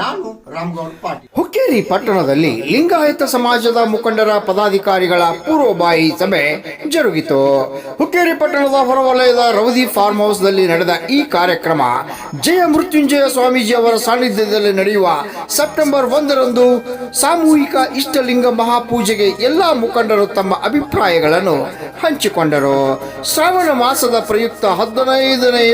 ನಾನು ರಾಮಗೌಡ ಪಾಟೀಲ್. ಹುಕ್ಕೇರಿ ಪಟ್ಟಣದಲ್ಲಿ ಲಿಂಗಾಯತ ಸಮಾಜದ ಮುಖಂಡರ ಪದಾಧಿಕಾರಿಗಳ ಪೂರ್ವಬಾಯಿ ಸಭೆ ಜರುಗಿತು. ಹುಕ್ಕೇರಿ ಪಟ್ಟಣದ ಹೊರವಲಯದ ರೌದಿ ಫಾರ್ಮ್ ಹೌಸ್ನಲ್ಲಿ ನಡೆದ ಈ ಕಾರ್ಯಕ್ರಮ ಜಯ ಮೃತ್ಯುಂಜಯ ಸ್ವಾಮೀಜಿ ಅವರ ಸಾನ್ನಿಧ್ಯದಲ್ಲಿ ನಡೆಯುವ ಸೆಪ್ಟೆಂಬರ್ ಒಂದರಂದು ಸಾಮೂಹಿಕ ಇಷ್ಟಲಿಂಗ ಮಹಾಪೂಜೆಗೆ ಎಲ್ಲಾ ಮುಖಂಡರು ತಮ್ಮ ಅಭಿಪ್ರಾಯಗಳನ್ನು ಹಂಚಿಕೊಂಡರು. ಶ್ರಾವಣ ಮಾಸದ ಪ್ರಯುಕ್ತ ಹದಿನೈದನೇ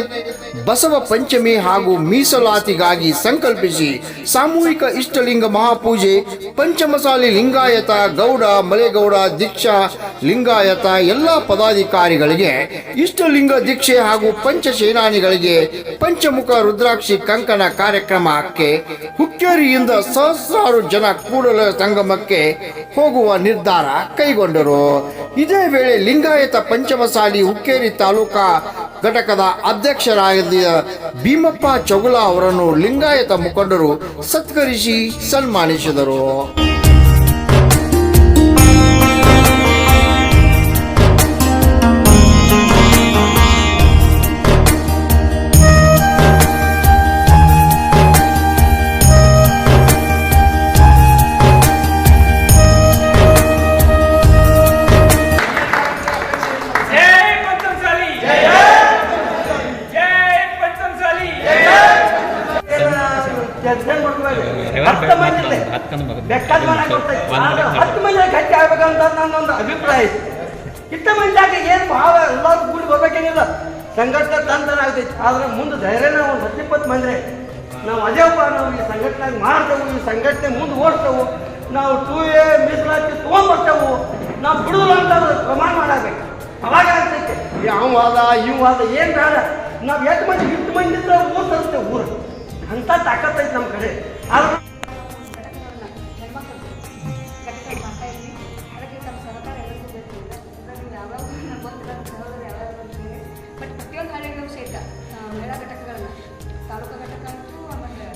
ಬಸವ ಪಂಚಮಿ ಹಾಗೂ ಮೀಸಲಾತಿಗಾಗಿ ಸಂಕಲ್ಪಿಸಿ ಸಾಮೂಹಿಕ ಇಷ್ಟಲಿಂಗ ಮಹಾಪೂಜೆ, ಪಂಚಮಸಾಲಿ ಲಿಂಗಾಯತ, ಗೌಡ, ಮಲೆಗೌಡ, ದೀಕ್ಷಾ, ಲಿಂಗಾಯತ ಎಲ್ಲ ಪದಾಧಿಕಾರಿಗಳಿಗೆ ಇಷ್ಟಲಿಂಗ ದೀಕ್ಷೆ ಹಾಗೂ ಪಂಚಸೇನಾನಿಗಳಿಗೆ ಪಂಚಮುಖ ರುದ್ರಾಕ್ಷಿ ಕಂಕಣ ಕಾರ್ಯಕ್ರಮಕ್ಕೆ ಹುಕ್ಕೇರಿಯಿಂದ ಸಹಸ್ರಾರು ಜನ ಕೂಡಲ ಸಂಗಮಕ್ಕೆ ಹೋಗುವ ನಿರ್ಧಾರ ಕೈಗೊಂಡರು. ಇದೇ ವೇಳೆ ಲಿಂಗಾಯತ ಪಂಚಮಸಾಲಿ ಹುಕ್ಕೇರಿ ತಾಲೂಕಾ ಘಟಕದ ಅಧ್ಯಕ್ಷರಾಗಿದ್ದ ಭೀಮಪ್ಪ ಚೊಗುಲ ಅವರನ್ನು ಲಿಂಗಾಯತ ಮುಖಂಡರು ಸತ್ಕರಿಸಿ ಸನ್ಮಾನಿಸಿದರು. ಹತ್ತು ಮಂದಿ ಗಟ್ಟಿ ಆಗ್ಬೇಕಂತ ನನ್ನೊಂದು ಅಭಿಪ್ರಾಯ ಐತಿ ಇಷ್ಟ ಮಂದಿಯಾಗ ಏನು ಭಾವ ಎಲ್ಲರೂ ಕೂಡಿ ಬರ್ಬೇಕೇನಿಲ್ಲ. ಸಂಘಟನೆ ತಂತ್ರ ಆಗ್ತೈತಿ. ಆದ್ರೆ ಮುಂದೆ ಧೈರ್ಯ ನಾವು ಒಂದು ಹತ್ತಿಪ್ಪತ್ತು ಮಂದಿ ನಾವು ಅದೇವಪ್ಪ ನಾವು ಈ ಸಂಘಟನೆ ಮಾಡ್ತೇವೆ ಈ ಸಂಘಟನೆ ಮುಂದೆ ಓಡ್ತೇವೆ. ನಾವು ಟೂ ಎ ಮೀಸಲಾತಿ ತೊಗೊಂಡ್ಬರ್ತೇವೆ. ನಾವು ಬಿಡುದಿಲ್ಲ ಅಂತ ಪ್ರಮಾಣ ಮಾಡಬೇಕು. ಅವಾಗ ಆಗ್ತೈತೆ. ಈ ಅವ ವಾದ ಇವ್ ವಾದ ಏನು ಬೇಡ. ನಾವು ಎಷ್ಟು ಮಂದಿ ಇಷ್ಟು ಮಂದಿ ಇದ್ರೆ ಊರು ತರಿಸ್ತೇವೆ ಊರು. ಅಂತ ತಾಕತ್ತೈತೆ ನಮ್ಮ ಕಡೆ. ಆದ್ರೆ ತಾಲೂಕು ಘಟಕ ಅಂತೂ ಆಮೇಲೆ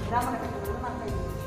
ಗ್ರಾಮ ಘಟಕಗಳನ್ನು ಮಾಡ್ತಾ ಇದ್ವಿ